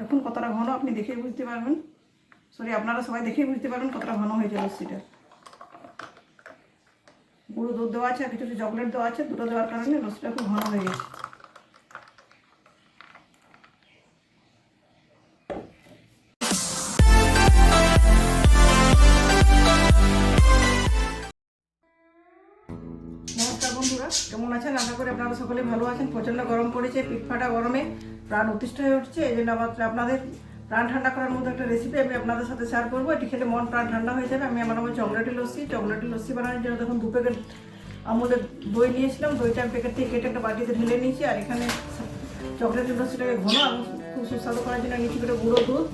দেখুন কতটা ঘন আপনি দেখেই বুঝতে পারবেন। সরি আপনারা সবাই দেখেই বুঝতে পারবেন কতটা ঘন হয়েছে লস্যিটা। গুঁড়ো দুধ দেওয়া আছে আর কিছু চকলেট দেওয়া আছে, দুটো দেওয়ার কারণে লস্যিটা খুব ঘন হয়ে গেছে। বন্ধুরা, কেমন আছেন? আশা করি আপনারা সকলে ভালো আছেন। প্রচণ্ড গরম পড়েছে পিঠফাটা গরমে। প্রাণ অতিষ্ঠ হয়ে উঠছে, এই জন্য আমার আপনাদের প্রাণ ঠান্ডা করার মতো একটা রেসিপি আমি আপনাদের সাথে শেয়ার করব। এটি খেলে মন প্রাণ ঠান্ডা হয়ে যাবে। আমি আমার নাম চকলেটের লস্যি চকলেটের লস্যি বানানোর জন্য দেখুন দু প্যাকেট আমুলের দই নিয়েছিলাম। দইটা আমি প্যাকেট থেকে কেটে একটা বাটিতে ঢেলে নিয়েছি আর এখানে চকলেটি লস্যিটাকে ঘন এবং খুব সুস্বাদু করার জন্য নিচে করে গুঁড়ো দুধ।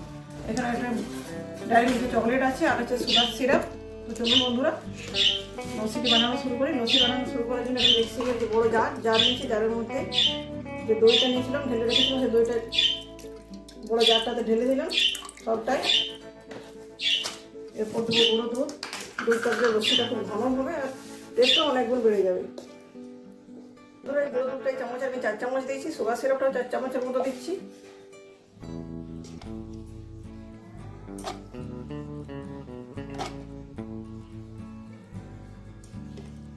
এখানে একটা ডায়েরি মিল্কি চকলেট আছে আর হচ্ছে সুগার সিরাপ তো চলুন বন্ধুরা, লস্যিটি বানানো শুরু করি। লস্যি বানানো শুরু করার জন্য আমি দেখছি যে বড়ো জার জার নিয়েছি, জারের মধ্যে যে দইটা নিয়েছিলাম, ঢেলে রেখেছিলাম, সেই দইটা বড় জারটাতে ঢেলে দিলাম, সবটাই। এরপর দেবো গুঁড়ো দুধ। দুধটা দিয়ে লস্যিটা খুব ঘন হবে আর টেস্টও অনেক গুণ বেড়ে যাবে। ধরো এই গুঁড়ো দুধটা এই চামচ আমি চার চামচ দিয়েছি, সুগার সিরাপটাও চার চামচের মতো দিচ্ছি।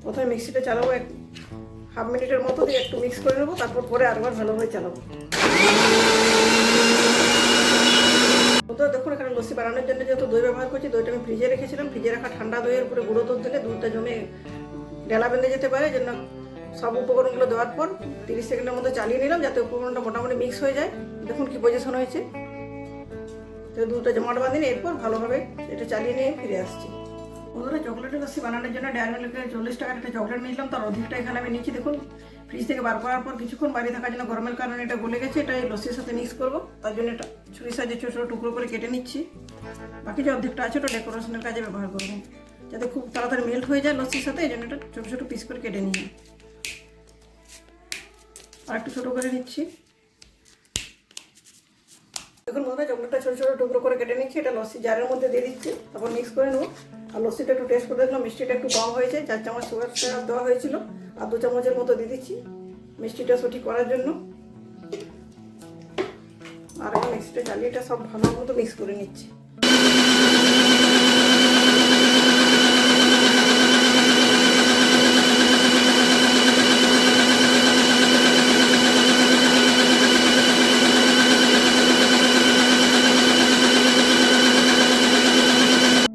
প্রথমে মিক্সিটা চালাবো এক হাফ মিনিটের মতো দিয়ে একটু মিক্স করে নেব, তারপর পরে আরেকবার ভালোভাবে চালাবো। দেখুন, এখানে লস্যি বানানোর জন্য যেহেতু দই ব্যবহার করছি, দইটা আমি ফ্রিজে রেখেছিলাম। ফ্রিজে রাখা ঠান্ডা দইয়ের উপরে গুঁড়ো দুধ দিলে দুধটা জমে ডেলা বেঁধে যেতে পারে জন্য সব উপকরণগুলো দেওয়ার পর তিরিশ সেকেন্ডের মধ্যে চালিয়ে নিলাম, যাতে উপকরণটা মোটামুটি মিক্স হয়ে যায়। দেখুন কি পজিশন হয়েছে। দুধটা জমাট বাঁধিনি, এরপর ভালোভাবে এটা চালিয়ে নিয়ে ফিরে আসছি। বন্ধুরা চকলেটের লস্যি বানানোর জন্য ডেয়ারি মিল্কের চল্লিশ টাকার একটা চকলেট নিয়েছিলাম, তার অধিকটা এখানে আমি নিচ্ছি দেখুন। ফ্রিজ থেকে বার করার পর কিছুক্ষণ বাইরে থাকার জন্য গরমের কারণে এটা গলে গেছে, এটা এই লস্যির সাথে মিক্স করব। তার জন্য এটা ছুরি সাহায্যে ছোটো ছোটো টুকরো করে কেটে নিচ্ছি। বাকি যে অর্ধেকটা আছে ওটা ডেকোরেশনের কাজে ব্যবহার করব। যাতে খুব তাড়াতাড়ি মেল্ট হয়ে যায় লস্যির সাথে, এই জন্য এটা ছোটো ছোটো পিস করে কেটে নিই আর একটু ছোটো করে নিচ্ছি। দেখুন বন্ধুরা চকলেটটা ছোটো ছোটো টুকরো করে কেটে নিচ্ছি, এটা লস্যি জারের মধ্যে দিয়ে দিচ্ছি, তারপর মিক্স করে নেব। আর লস্যিটা একটু টেস্ট করে দেখলাম, মিষ্টিটা একটু কম হয়েছে, চার চামচ সুগার সিরাপ দেওয়া হয়েছিল, আর দু চামচের মতো দিয়ে দিচ্ছি মিষ্টিটা সঠিক করার জন্য। আর এখন মিক্সিটা চালিয়ে এটা সব ভালো মতো মিক্স করে নিচ্ছি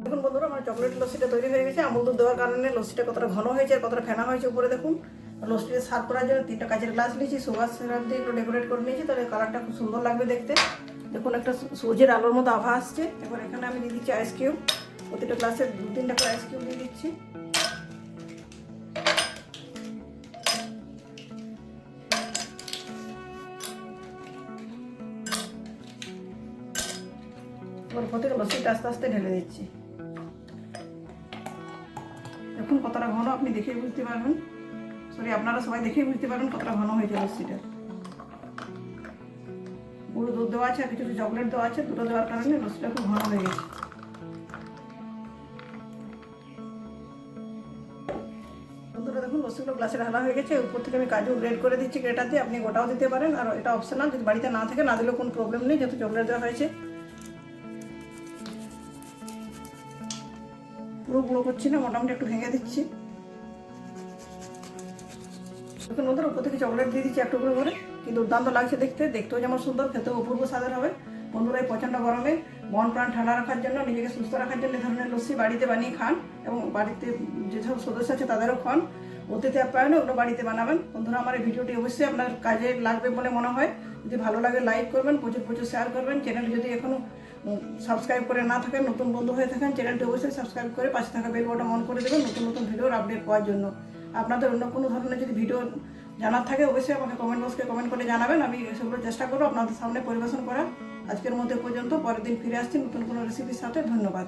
দেখুন বন্ধুরা আমার চকলেট লস্যিটা তৈরি হয়ে গেছে, আমুল দুধ দেওয়ার কারণে লস্যিটা কতটা ঘন হয়েছে আর কতটা ফেনা হয়েছে উপরে দেখুন। আর লস্যিটা সার্ভ করার জন্য তিনটা কাঁচের গ্লাস নিয়েছি, সুগার সিরাপ দিয়ে একটু ডেকোরেট করে নিয়েছি, তাহলে কালারটা খুব সুন্দর লাগবে দেখতে। দেখুন একটা সূর্যের আলোর মতো আভা আসছে। এবার এখানে আমি দিয়ে দিচ্ছি আইস প্রতিটা গ্লাসে দু, তিনটা করে আইস দিয়ে দিচ্ছি। প্রতিটা লস্যিটা আস্তে আস্তে ঢেলে দিচ্ছি। দেখুন কতটা ঘন আপনি দেখেই বুঝতে পারবেন। সরি আপনারা সবাই দেখেই বুঝতে পারবেন কতটা ঘন হয়েছে লস্যিটা গুঁড়ো দুধ দেওয়া আছে আর কিছু চকলেট দেওয়া আছে, দুটো দেওয়ার কারণে লস্যিটা খুব ঘন হয়ে গেছে। দেখুন লস্যিগুলো গ্লাসে ঢালা হয়ে গেছে। উপর থেকে আমি কাজু গ্রেড করে দিচ্ছি গ্রেটার আপনি গোটাও দিতে পারেন। আর এটা অপশনাল যদি বাড়িতে না থাকে, না দিলেও কোনো প্রবলেম নেই, যেহেতু চকলেট দেওয়া হয়েছে। পুরো গুঁড়ো করছি না, মোটামুটি একটু ভেঙে দিচ্ছি। এখন বন্ধুরা উপর থেকে চকলেট দিয়ে দিচ্ছি একটু করে করে কিন্তু দুর্দান্ত লাগছে দেখতে। দেখতেও যেমন সুন্দর, খেতেও অপূর্ব স্বাদের হবে। বন্ধুরা, এই প্রচণ্ড গরমে মন প্রাণ ঠান্ডা রাখার জন্য, নিজেকে সুস্থ রাখার জন্য এই ধরনের লস্যি বাড়িতে বানিয়ে খান এবং বাড়িতে যেসব সদস্য আছে তাদেরও খান। অতিথি আপ্যায়নে ওগুলো বাড়িতে বানাবেন। বন্ধুরা, আমার এই ভিডিওটি অবশ্যই আপনার কাজে লাগবে বলে মনে হয়। যদি ভালো লাগে লাইক করবেন, প্রচুর প্রচুর শেয়ার করবেন। চ্যানেল যদি এখনও সাবস্ক্রাইব করে না থাকেন, নতুন বন্ধু হয়ে থাকেন চ্যানেলটি অবশ্যই সাবস্ক্রাইব করে পাশে থাকা বেল বটন অন করে দেবেন, নতুন নতুন ভিডিওর আপডেট পাওয়ার জন্য। আপনাদের অন্য কোনো ধরনের যদি ভিডিও জানার থাকে, অবশ্যই আমাকে কমেন্ট বক্সকে কমেন্ট করে জানাবেন, আমি সেগুলো চেষ্টা করব আপনাদের সামনে পরিবেশন করার। আজকের মধ্যে পর্যন্ত, পরের দিন ফিরে আসছি, নতুন কোনো রেসিপির সাথে, ধন্যবাদ।